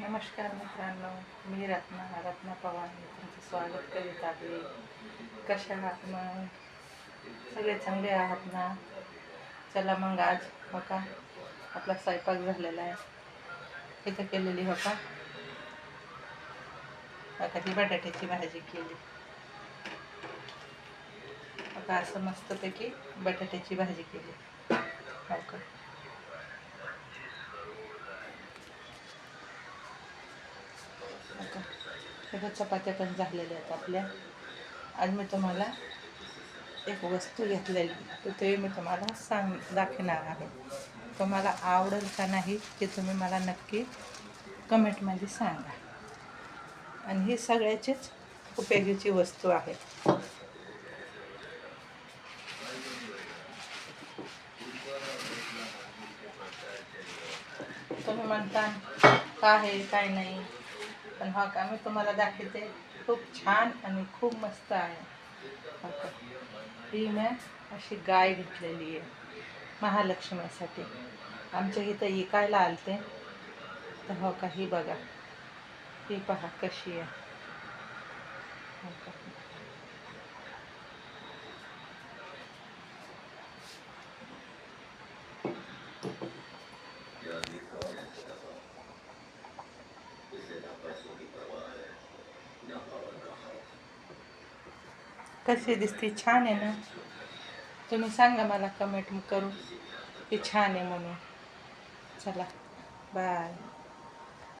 नमस्कार मित्रांनो मी रत्ना रत्ना पवार मी तुमचं स्वागत करीत आहे. कशा आहात मग? सगळे चांगले आहात ना? चला मग आज हो का? आपला स्वयंपाक झालेला आहे. इथं केलेली हो का? आता ही बटाट्याची भाजी केली. आता असं मस्तपैकी बटाट्याची भाजी केली. हो का? आता सगळ्या चपात्या पण झालेल्या आहेत आपल्या. आज मी तुम्हाला एक वस्तू घेतलेली. तर ते मी तुम्हाला सांग दाखवणार आहे. तुम्हाला आवडेल का नाही ते तुम्ही मला नक्की कमेंटमध्ये सांगा. आणि ही सगळ्याचीच उपयोगीची वस्तू आहे. तुम्ही म्हणता काय आहे काय नाही? पण हा का मी तुम्हाला दाखवते. खूप छान आणि खूप मस्त आहे. हो का. ही मी अशी गाय घेतलेली आहे महालक्ष्मीसाठी. आमच्या इथं इकायला आलते. तर हो का ही बघा. ही पहा कशी आहे. हो का. कशी दिसते छान आहे ना? तुम्ही सांगा मला कमेंट करून. की छान आहे म्हणून. चला बाय